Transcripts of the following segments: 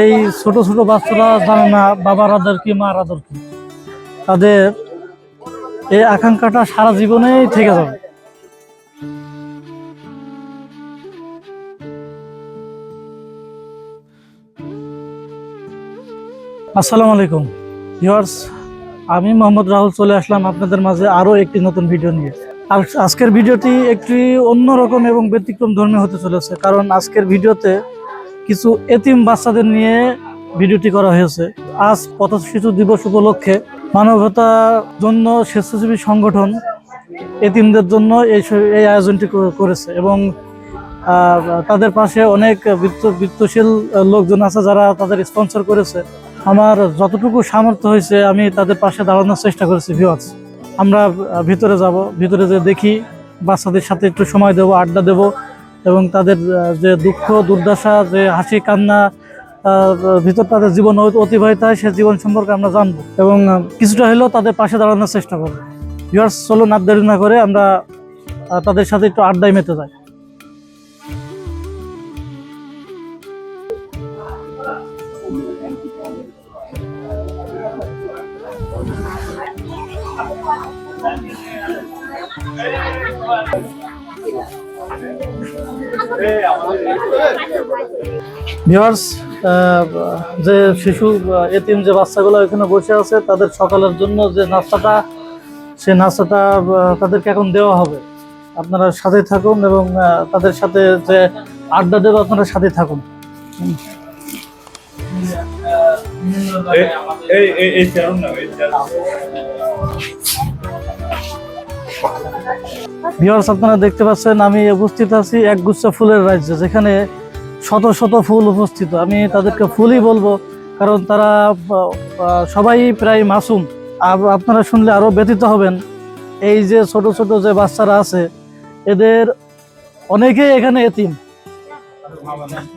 এই ছোট ছোট বাচ্চারা জানে না বাবার আদর কি, মার আদর কি। তাদের এই আকাঙ্ক্ষাটা সারা জীবনেই থেকে যাবে। আসসালামু আলাইকুম। ভিউয়ার্স, আমি মোহাম্মদ রাহুল চলে আসলাম আপনাদের মাঝে আরও একটি নতুন ভিডিও নিয়ে। আর আজকের ভিডিওটি একটি অন্যরকম এবং ব্যতিক্রম ধর্মী হতে চলেছে, কারণ আজকের ভিডিওতে কিছু এতিম বাচ্চাদের নিয়ে ভিডিওটি করা হয়েছে। আজ পথ শিশু দিবস উপলক্ষে মানবতার জন্য স্বেচ্ছাসেবী সংগঠন এতিমদের জন্য এই এই আয়োজনটি করেছে এবং তাদের পাশে অনেক বৃত্ত, বৃত্তশীল লোকজন আছে যারা তাদের স্পন্সর করেছে। আমার যতটুকু সামর্থ্য হয়েছে আমি তাদের পাশে দাঁড়ানোর চেষ্টা করেছি ভিউয়ার্স আমরা ভিতরে যাব, ভিতরে যে দেখি, বাচ্চাদের সাথে একটু সময় দেব, আড্ডা দেব। এবং তাদের যে দুঃখ, দুর্দশা, যে হাসি, কান্না ভিতর তাদের জীবন অতিবাহিত হয়, সে জীবন সম্পর্কে আমরা জানব। এবং কিছুটা হলেও তাদের পাশে দাঁড়ানোর চেষ্টা করব। ভিউয়ার্স চলুন দেরি না করে আমরা তাদের সাথে একটু আড্ডায় মেতে যাই। ভিউয়ার্স যে শিশু এতিম যে বাচ্চাগুলো এখানে বসে আছে, তাদের সকালের জন্য যে নাস্তাটা সে নাস্তাটা তাদেরকে এখন দেওয়া হবে। আপনারা সাথে থাকুন এবং তাদের সাথে যে আড্ডা দেবে, আপনারা সাথে থাকুন। ভিউয়ার্স আপনারা দেখতে পাচ্ছেন, আমি উপস্থিত আছি একগুচ্ছ ফুলের রাজ্যে, যেখানে শত শত ফুল উপস্থিত। আমি তাদেরকে ফুলই বলব, কারণ তারা সবাই প্রায় মাসুম। আপনারা শুনলে আরও ব্যতীত হবেন। এই যে ছোট ছোট যে বাচ্চারা আছে, এদের অনেকেই এখানে এতিম।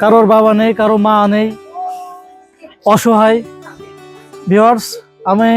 কারোর বাবা নেই, কারও মা নেই। অসহায়। ভিউয়ার্স আমি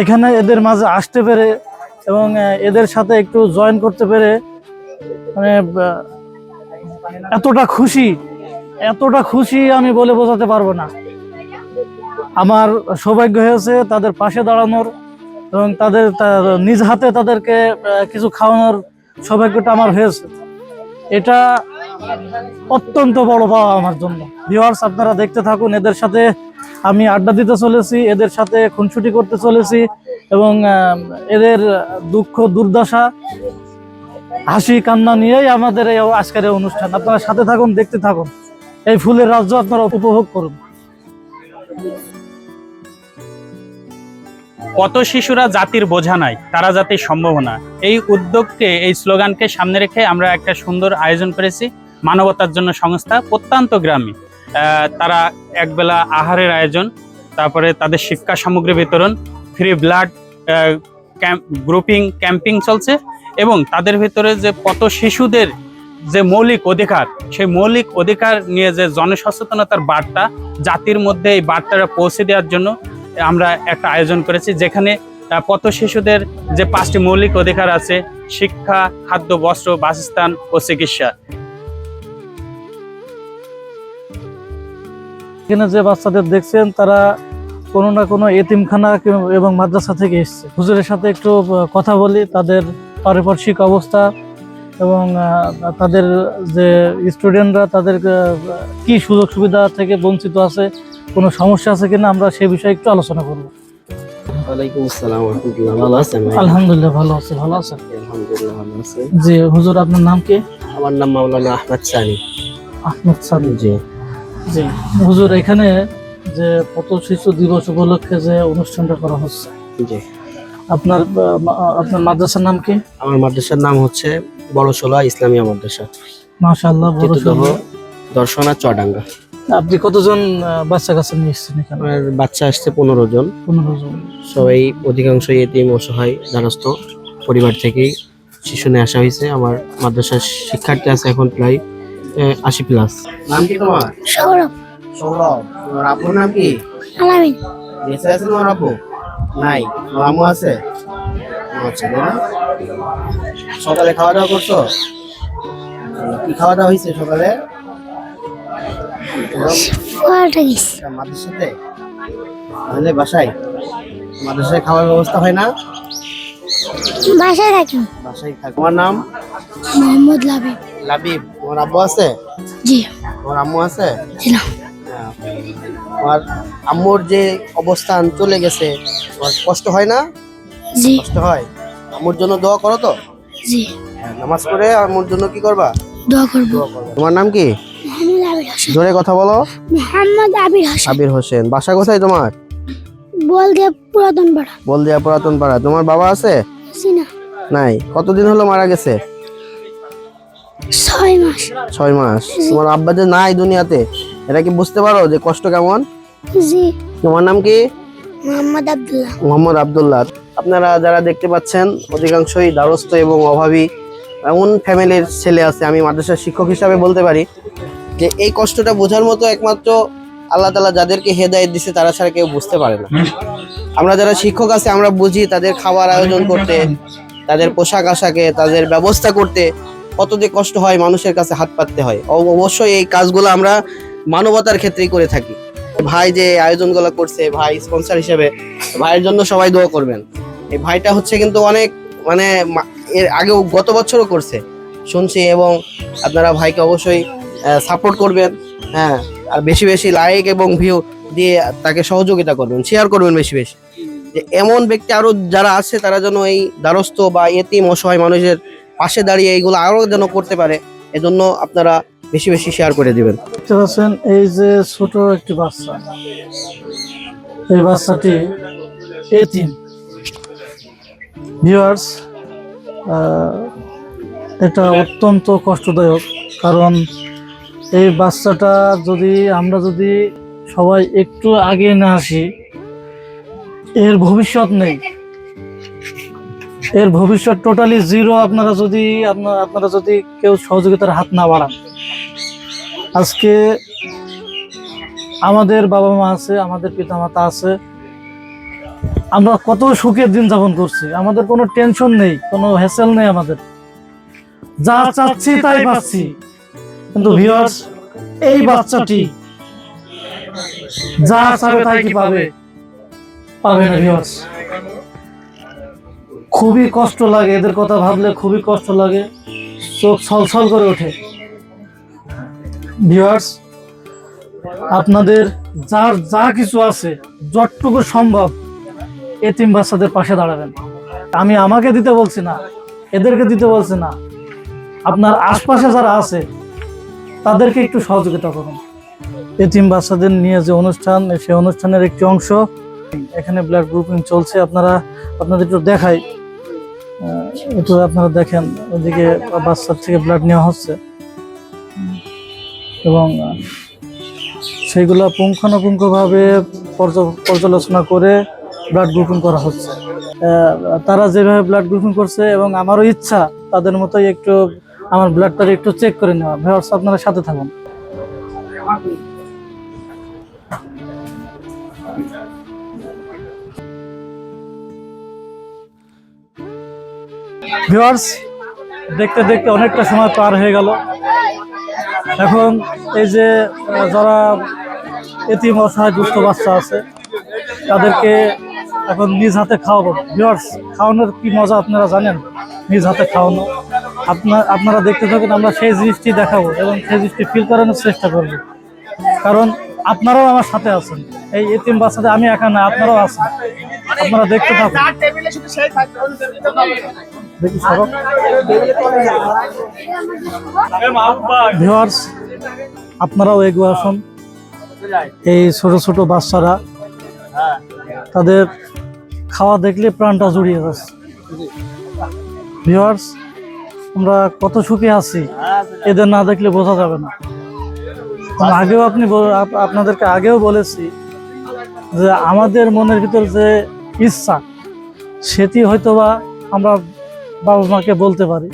এখানে এদের মাঝে আসতে পেরে এবং এদের সাথে একটু জয়েন করতে পেরে মানে এতটা খুশি এতটা খুশি আমি বলে বোঝাতে পারব না। আমার সৌভাগ্য হয়েছে তাদের পাশে দাঁড়ানোর এবং তাদের নিজ হাতে তাদেরকে কিছু খাওয়ানোর সৌভাগ্যটা আমার হয়েছে। এটা অত্যন্ত বড় পাওয়া আমার জন্য। ভিউয়ার্স আপনারা দেখতে থাকুন, এদের সাথে আমি আড্ডা দিতে চলেছি, এদের সাথে খুনসুটি করতে চলেছি। এবং এদের দুঃখ, দুর্দশা, হাসি, কান্না নিয়েই আমাদের এই আজকের অনুষ্ঠান। আপনারা সাথে থাকুন, দেখতে থাকুন। এই ফুলের রাজ্য আপনারা উপভোগ করুন। কত শিশুরা জাতির বোঝা নাই, তারা জাতির সম্ভাবনা। এই উদ্যোগকে, এই স্লোগানকে সামনে রেখে আমরা একটা সুন্দর আয়োজন করেছি, মানবতার জন্য সংস্থা প্রত্যন্ত গ্রামে। তারা একবেলা আহারের আয়োজন, তারপরে তাদের শিক্ষা সামগ্রী বিতরণ ফ্রি ব্লাড গ্রুপিং, ক্যাম্পিং চলছে এবং তাদের ভিতরে যে কত শিশুদের যে মৌলিক অধিকার, সেই মৌলিক অধিকার নিয়ে যে জনসচেতনতার বার্তা, জাতির মধ্যে এই বার্তাটা পৌঁছে দেওয়ার জন্য আমরা একটা আয়োজন করেছি, যেখানে পথ শিশুদের যে পাঁচটি মৌলিক অধিকার আছে, শিক্ষা, খাদ্য, বস্ত্র, বাসস্থান ও চিকিৎসা। এখানে যে বাচ্চাদের দেখছেন, তারা কোনো না কোনো এতিমখানা এবং মাদ্রাসা থেকে এসছে। হুজুরের সাথে একটু কথা বলি তাদের পারিপার্শ্বিক অবস্থা এবং তাদের যে স্টুডেন্টরা তাদের কি সুযোগ সুবিধা থেকে বঞ্চিত আছে কোনো সমস্যা আছে কিনা আমরা সে বিষয়ে একটু আলোচনা করব। আলহামদুলিল্লাহ ভালো আছে ভালো আছেন? আলহামদুলিল্লাহ ভালো আছে। জি হুজুর আপনার নাম কি? আমার নাম মাওলানা আহমদ সানি। আহমদ সাদি জি। জি হুজুর এখানে যে পত শিশু দিবস উপলক্ষে যে অনুষ্ঠানটা করা হচ্ছে। জি। আপনার আপনার মাদ্রাসার নাম কি? আমার মাদ্রাসার নাম হচ্ছে বড়শোলা ইসলামিয়া মাদ্রাসা। মাশাআল্লাহ। দর্শনা চুয়াডাঙ্গা। আপনি কতজন বাচ্চা কাছে নিয়ে এসেছেন এখানে? আমার বাচ্চা আসছে পনেরো জন। পনেরো জন। সবাই অধিকাংশই এতিম অসহায় দ্বারস্থ পরিবার থেকেই শিশু নিয়ে আসা হয়েছে। আমার মাদ্রাসার শিক্ষার্থী আছে এখন প্রায় আশি প্লাস নাম কি তোমার সৌরভ। সৌরভ তোমার আপুর নাম কি? আলামিন। বেঁচে আছে তোমার আপু? নাই। তোমার আম্মু আছে? আচ্ছা সকালে খাওয়া দাওয়া করছ? কি খাওয়া দাওয়া হয়েছে সকালে? মাদ্রাসাতে তাহলে বাসায়? মাদ্রাসায় খাওয়ার ব্যবস্থা হয় না? বাসায় থাকি। বাসায় থাকে। তোমার নাম? মোহাম্মদ লাবিব। লাবিব। তোমার আব্বু আছে? জি। তোমার আম্মু আছে? জি না। তোমার আম্মুর যে অবস্থান চলে গেছে তোমার কষ্ট হয় না? কষ্ট হয়? আম্মুর জন্য দোয়া করো তো? জি। হ্যাঁ, নামাজ পড়ে আম্মুর জন্য কি করবা? দোয়া করব। তোমার নাম কি? জোরে কথা বলো। মোহাম্মদ আবির হোসেন। আবির হোসেন। বাসা কোথায় তোমার? বল দিয়ে পুরাতন পাড়া বলদিয়া পুরাতন পাড়া তোমার বাবা আছে? না। নাই। কতদিন হলো মারা গেছে? ছয় মাস। ছয় মাস। তোমার আব্বা যে নাই দুনিয়াতে? এটা কি বুঝতে পারো যে কষ্ট কেমন? জি। তোমার নাম কি? মোহাম্মদ আব্দুল্লাহ। মোহাম্মদ আব্দুল্লাহ। আপনারা যারা দেখতে পাচ্ছেন অধিকাংশই দ্বারস্থ এবং অভাবী এমন ফ্যামিলির ছেলে আছে আমি মাদ্রাসার শিক্ষক হিসাবে বলতে পারি যে এই কষ্টটা বোঝার মতো একমাত্র আল্লাহ তালা যাদেরকে হেদায়ত দিছে তারা ছাড়া কেউ বুঝতে পারে না। আমরা যারা শিক্ষক আছে আমরা বুঝি তাদের খাবার আয়োজন করতে তাদের পোশাক আশাকে তাদের ব্যবস্থা করতে কত যে কষ্ট হয় মানুষের কাছে হাত পাততে হয়। অবশ্যই এই কাজগুলো আমরা মানবতার ক্ষেত্রেই করে থাকি। ভাই যে আয়োজনগুলো করছে, ভাই স্পন্সর হিসেবে, ভাইয়ের জন্য সবাই দোয়া করবেন। এই ভাইটা হচ্ছে কিন্তু অনেক মানে এর আগেও গত বছরও করছে। শুনছি এবং আপনারা ভাইকে অবশ্যই সাপোর্ট করবেন হ্যাঁ আর বেশি বেশি লাইক এবং ভিউ দিয়ে তাকে সহযোগিতা করবেন শেয়ার করবেন বেশি বেশি। যে এমন ব্যক্তি আরও যারা আছে, তারা যেন এই দ্বারস্থ বা এতিম অসহায় মানুষের পাশে দাঁড়িয়ে এইগুলো আরও যেন করতে পারে, এজন্য আপনারা বেশি বেশি শেয়ার করে দিবেন। দেখতে পাচ্ছেন, এই যে ছোট একটি বাচ্চা। এই বাচ্চাটি এতিম। ভিউয়ার্স এটা অত্যন্ত কষ্টদায়ক, কারণ এই বাচ্চাটা যদি আমরা যদি সবাই একটু আগে না আসি, এর ভবিষ্যৎ নেই। এর ভবিষ্যৎ টোটালি জিরো আপনারা যদি, আপনারা আপনারা যদি কেউ সহযোগিতার হাত না বাড়ান। আজকে আমাদের বাবা মা আছে, আমাদের পিতামাতা আছে। আমরা কত সুখের দিন যাপন করছি। আমাদের কোনো টেনশন নেই, কোনো হ্যাসেল নেই আমাদের। যা চাচ্ছি তাই পাচ্ছি। কিন্তু ভিউয়ার্স এই বাচ্চাটি যা চাবে তাই কি পাবে? পাবে না ভিউয়ার্স খুবই কষ্ট লাগে, এদের কথা ভাবলে খুবই কষ্ট লাগে। চোখ ছলছল করে ওঠে। ভিউয়ার্স আপনাদের যার যা কিছু আছে, যতটুকু সম্ভব এতিম বাচ্চাদের পাশে দাঁড়াবেন। আমি আমাকে দিতে বলছি না, এদেরকে দিতে বলছি না। আপনার আশপাশে যারা আছে, তাদেরকে একটু সহযোগিতা করুন। এতিম বাচ্চাদের নিয়ে যে অনুষ্ঠান, সেই অনুষ্ঠানের একটি অংশ, এখানে ব্লাড গ্রুপিং চলছে। আপনারা, আপনাদের একটু দেখাই। একটু আপনারা দেখেন, ওদিকে বাচ্চার থেকে ব্লাড নেওয়া হচ্ছে। এবং সেগুলো পুঙ্খানুপুঙ্খভাবে পর্য- পর্যালোচনা করে ব্লাড গ্রুপিং করা হচ্ছে। তারা যেভাবে ব্লাড গ্রুপিং করছে এবং আমারও ইচ্ছা তাদের মতোই একটু আমার ব্লাডটা একটু চেক করে নেওয়া। ভিউয়ার্স আপনারা সাথে থাকুন। ভিউয়ার্স দেখতে দেখতে অনেকটা সময় পার হয়ে গেল। এখন এই যে যারা এতিম অসহায় দুস্থ বাচ্চা আছে, তাদেরকে এখন নিজ হাতে খাওয়াবো। ভিউয়ার্স খাওয়ানোর কি মজা আপনারা জানেন? নিজ হাতে খাওয়ানো। আপনার আপনারা দেখতে থাকুন, আমরা সেই জিনিসটি দেখাবো এবং সেই জিনিসটি ফিল করানোর চেষ্টা করব। কারণ আপনারাও আমার সাথে আছেন। এই এতিম বাচ্চাদের আমি একা না, আপনারাও আছেন। আপনারা দেখতে থাকুন। ভিউয়ার্স আপনারাও এগিয়ে আসুন। এই ছোট ছোট বাচ্চারা, তাদের খাওয়া দেখলে প্রাণটা জুড়িয়ে যাচ্ছে। ভিউয়ার্স আমরা কত সুখে আছি। এদের না দেখলে বোঝা যাবে না। আগেও আপনি আপনাদেরকে আগেও বলেছি যে আমাদের মনের ভিতর যে ইচ্ছা, সেটি হয়তোবা আমরা বাবা মাকে বলতে পারি,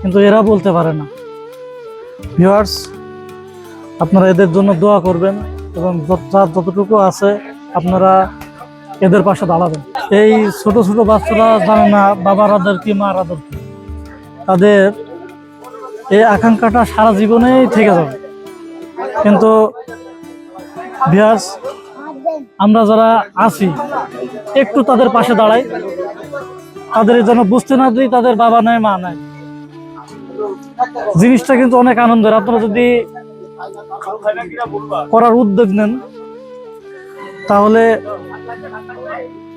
কিন্তু এরা বলতে পারে না। ভিউয়ার্স আপনারা এদের জন্য দোয়া করবেন এবং যার যতটুকু আছে আপনারা এদের পাশে দাঁড়াবেন। এই ছোট ছোট বাচ্চারা জানে না বাবার আদর কি, মার আদর কি। তাদের এই আকাঙ্ক্ষাটা সারা জীবনেই থেকে যাবে। কিন্তু ভিয়াস আমরা যারা আছি, একটু তাদের পাশে দাঁড়াই। তাদের যেন বুঝতে না দিই তাদের বাবা নাই, মা নাই। জিনিসটা কিন্তু অনেক আনন্দের। আপনারা যদি করার উদ্যোগ নেন, তাহলে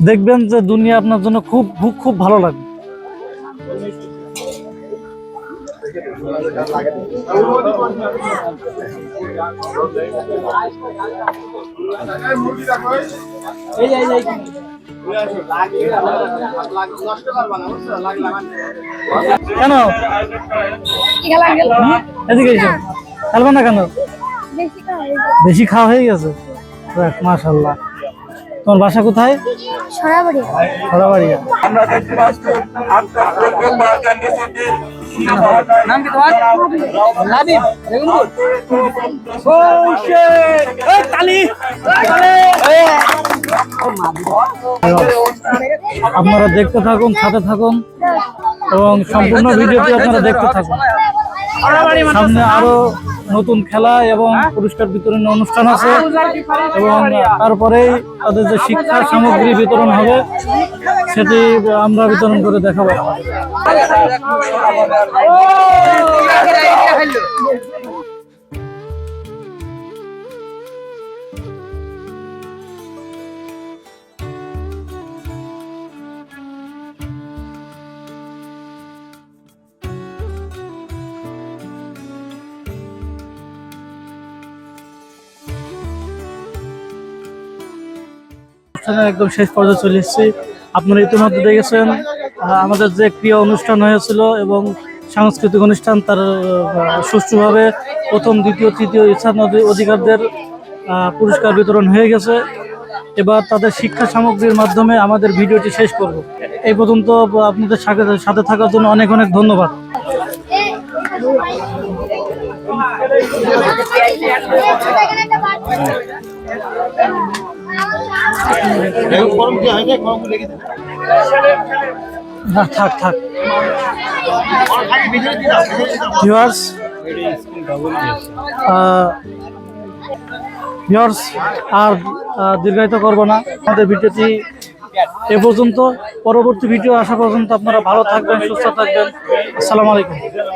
দেখবেন যে দুনিয়া আপনার জন্য খুব খুব ভালো লাগবে। কেন? এদিকে খেলবে না কেন? বেশি খাওয়া হয়ে গেছে? দেখ মাশাল্লাহ তোমার বাসা কোথায়? সরাবড়ি খড়াবাড়িয়া আপনারা দেখতে থাকুন সাথে থাকুন এবং সম্পূর্ণ ভিডিওটি আপনারা দেখতে থাকুন। সামনে আরও নতুন খেলা এবং পুরস্কার বিতরণ অনুষ্ঠান আছে। এবং তারপরেই তাদের যে শিক্ষা সামগ্রী বিতরণ হবে সেটি আমরা বিতরণ করে দেখাবো। অনুষ্ঠানের একদম শেষ পর্যায়ে চলে এসেছি। আপনারা ইতিমধ্যে দেখেছেন আমাদের যে ক্রিয়া অনুষ্ঠান হয়েছিল এবং সাংস্কৃতিক অনুষ্ঠান, তার সুষ্ঠুভাবে প্রথম, দ্বিতীয়, তৃতীয় অধি- অধিকারদের পুরস্কার বিতরণ হয়ে গেছে। এবার তাদের শিক্ষা সামগ্রীর মাধ্যমে আমাদের ভিডিওটি শেষ করব। এই পর্যন্ত আপনাদের সাথে- সাথে থাকার জন্য অনেক অনেক ধন্যবাদ। না, থাক থাক। ভিউয়ার্স ভিউয়ার্স আর দীর্ঘায়িত করব না। আমাদের ভিডিওটি এ পর্যন্ত। পরবর্তী ভিডিও আসা পর্যন্ত আপনারা ভালো থাকবেন, সুস্থ থাকবেন। আসসালামু আলাইকুম।